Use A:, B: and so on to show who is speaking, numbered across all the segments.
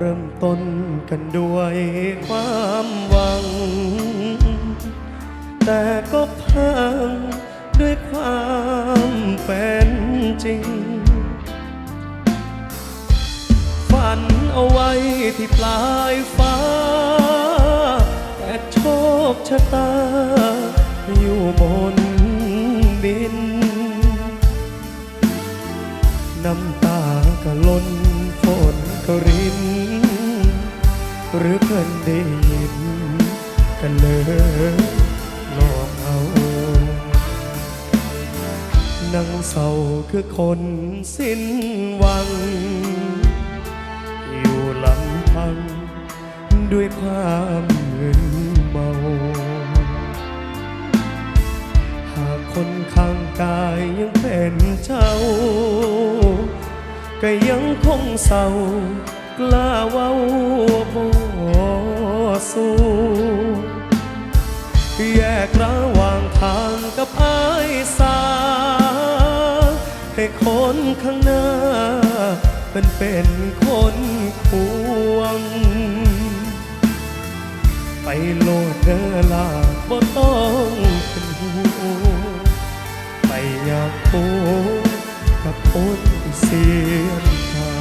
A: เริ่มต้นกันด้วยความหวัง แต่ก็พังด้วยความเป็นจริง ฝันเอาไว้ที่ปลายฟ้า แต่โชคชะตา อยู่บนดิน น้ำตาก็ล้นฝนก็ริน คือคนสิ้นหวัง อยู่ลำพัง ด้วยความมึนเมา หากคนข้างกายยังเป็นเจ้า ก็ยังคงเศร้ากล้าเว้าบ่สู้แยกระหว่างทางกับอายสา คนข้างหน้า เป็นเป็นคนควง ไปโลดเดอลาบ่ต้องเป็นห่วงไปอยากพูดกับคนเสียทา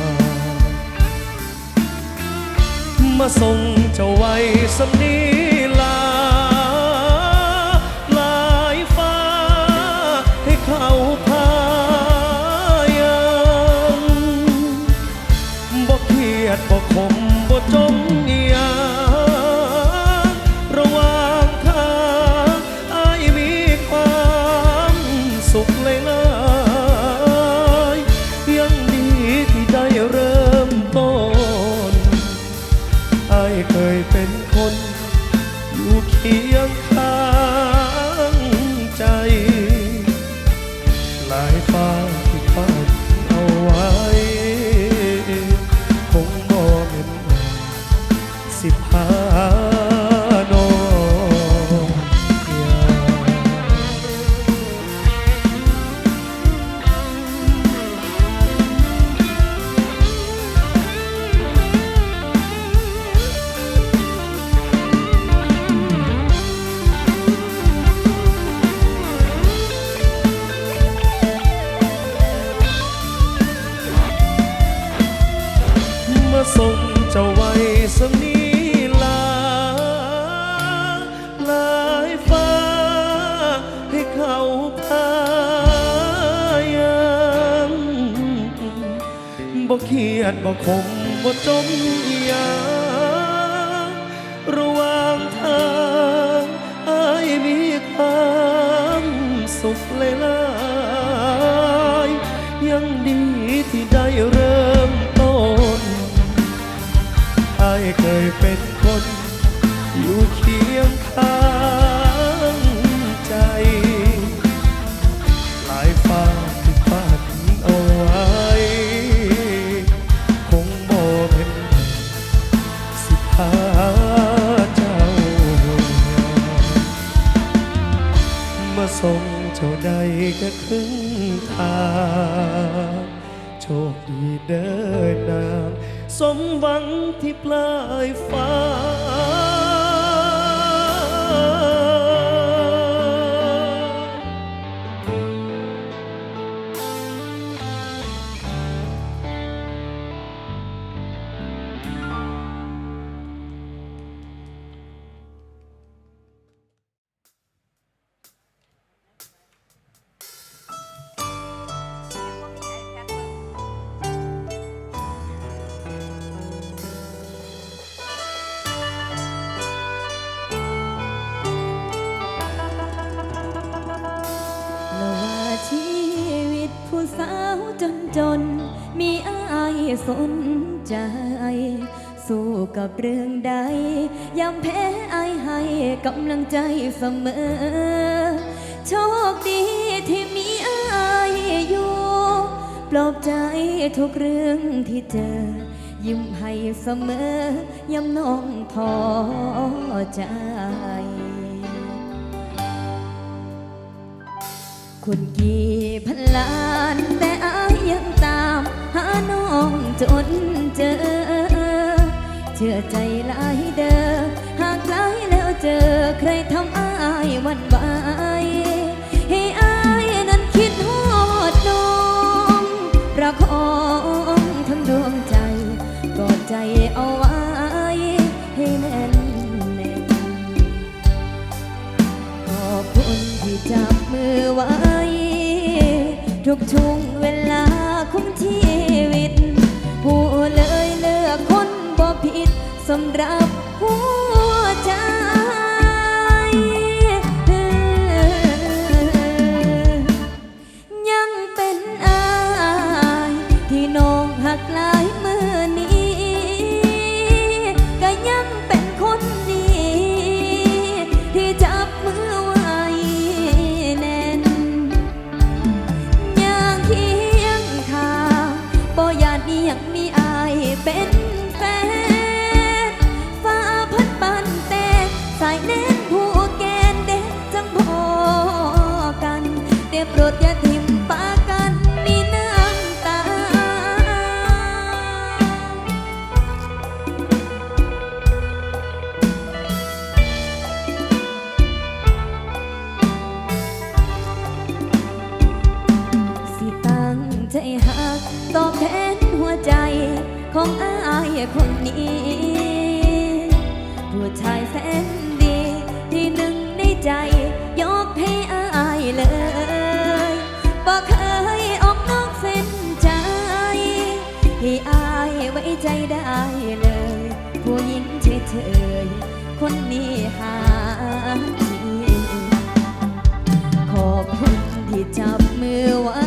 A: มาส่งเจ้าไว้สำนี อยู่ บ่เครียดบ่ขมบ่จมอยางระหว่างทางอายมีความสุขเลยลายๆยังดีที่ได้เริ่มต้นอายเคยเป็นคนอยู่เคียงข้าง สมหวังที่ปลายฟ้า
B: สนใจ สู้กับเรื่องใด ยามแพ้อายให้กำลังใจเสมอ โชคดีที่มีอายอยู่ ปลอบใจทุกเรื่องที่เจอ ยิ้มให้เสมอยำน้องท้อใจคุณกี่พันล้านแต่อายยังตาม จนเจอ เชื่อใจหลายเด้อหากหลายแล้วเจอใครทำอายหวันไหวให้อายนั้นคิดฮอดน้องประคองทั้งดวงใจกอดใจเอาไว้ให้แน่นแน่นขอบคุณที่จับมือไว้ทุกช่วง ให้อายไว้ใจได้เลย ผู้หญิงเฉยๆคนนี้หาทีขอบคุณที่จับมือไว้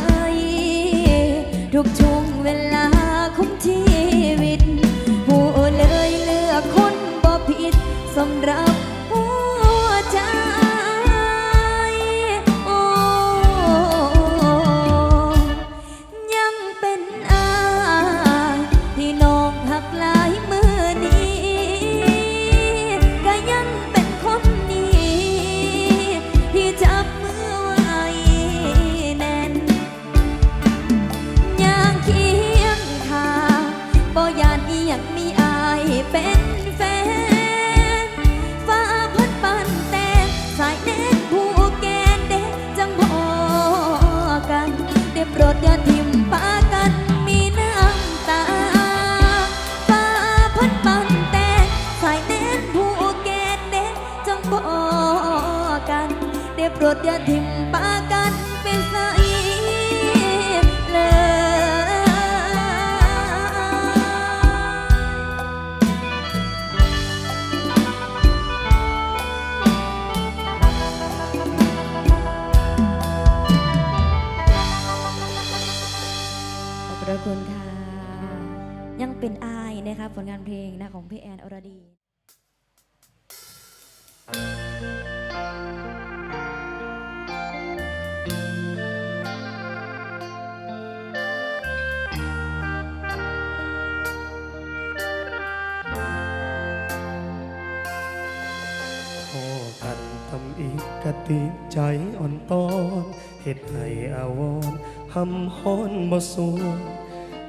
B: กะ
A: ติใจอ่อนตอนเฮ็ดให้อาวรหำฮ้อนบ่สวง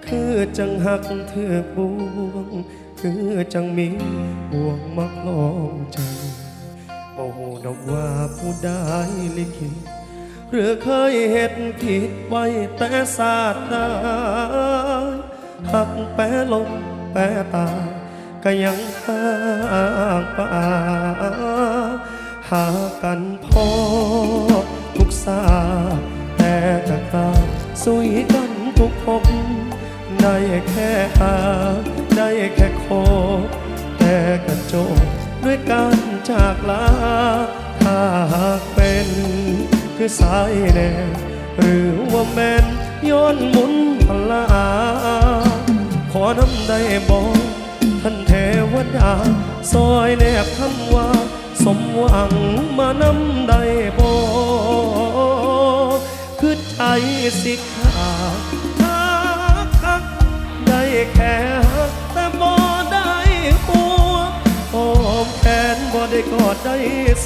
A: คือจังหักเถือกบวง คือจังมีบ่วงมาคล้องใจบ่ฮู้ดอกว่าผู้ใดลิขิตหรือเคยเฮ็ดผิดไว้แต่ศาสตร์ใดหักแปรลมแปรตาก็ยังห่างป่า หากันพอทุกสาแต่กะตาสุยกันทุกพบได้แค่หา ได้แค่โคบแต่กระโจกด้วยการจากลาถ้าหากเป็นคือสายแน่หรือว่าแมนย้อนหมุนพลา ขอน้ำได้บอกท่านเทวดาซอยแนบคำว่า สมหวังมานำได้บ่คือใจสิขาทักทักได้แค่กแต่บ่ได้หัวหอมแขนบ่ได้กอดได้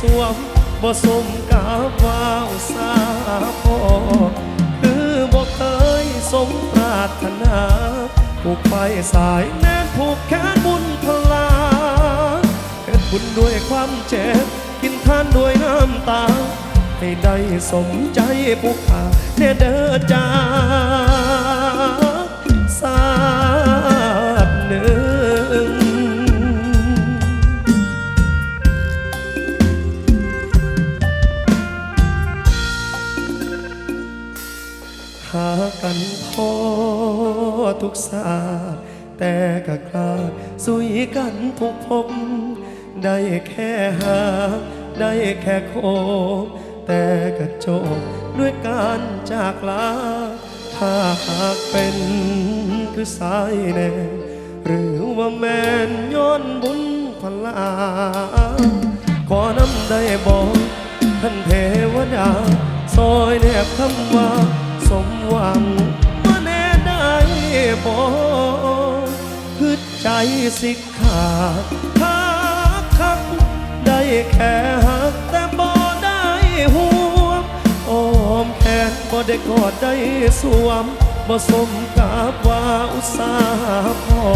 A: สวมบ่สมกาวาวสาพอคือบ่เคยสมปรารถนาผูกไปสายแน่นผูกแขนบุญ เฮ็ดบุญด้วยความเจ็บ กินท่านด้วยน้ำตา ให้ได้สมใจผู้ขาเนเด้อจ้าสาดหนึ่งหากันพอทุกศาสตร์แต่ก็คลาดสุยกันทุกพบ ได้แค่หา ได้แค่โคบแต่ก็จบด้วยการจากลา ถ้าหากเป็นคือสายแน่หรือว่าแมนย้อนบุญพลา ขอนำได้บอกท่านเทวดา ซอยแนบคำว่า สมหวังว่าแน่ได้บอกพึดใจสิขาด แค่หักแต่บ่ได้ห่วงอ้อมแขนบ่ได้กอดได้สวมบ่สมกับว่าอุตสาห์พอ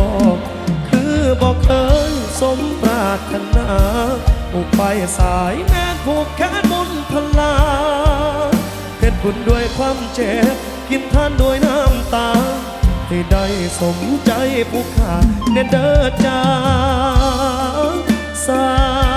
A: คือบ่เคยสมปรารถนาผูกไปสายแม่ผูกแขนบุญพลาเฮ็ดบุญด้วยความเจ็บ กินทานด้วยน้ำตา ให้ได้สมใจผู้ขาเนเด้อจ้าสา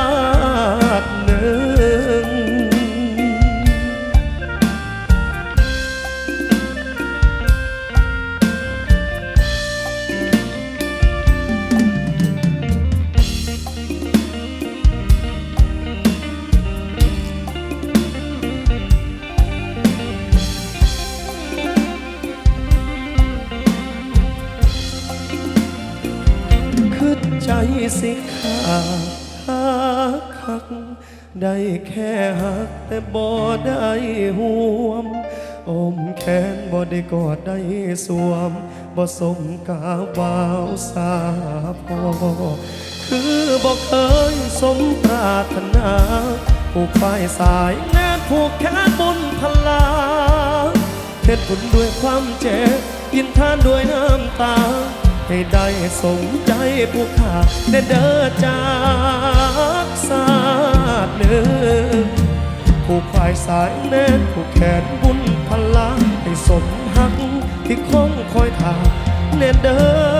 A: สิขาหักคัก ได้แค่หักแต่บ่ได้ห่วมอมแขนบ่ได้กอดได้สวมบ่สมกาบาวสาพอคือบ่เคยสมปรารถนาผูกปลายสายแน่ผูกแขนบุญพลาเฮ็ดบุญด้วยความเจ็บยินทานด้วยน้ำตา ให้ได้สมใจผู้ขาเนเด้อจากสาดเนึ่งผู้พายสายแน่นผู้แขนบุญพลังให้สมหักที่คงคอยทาเนเด้อ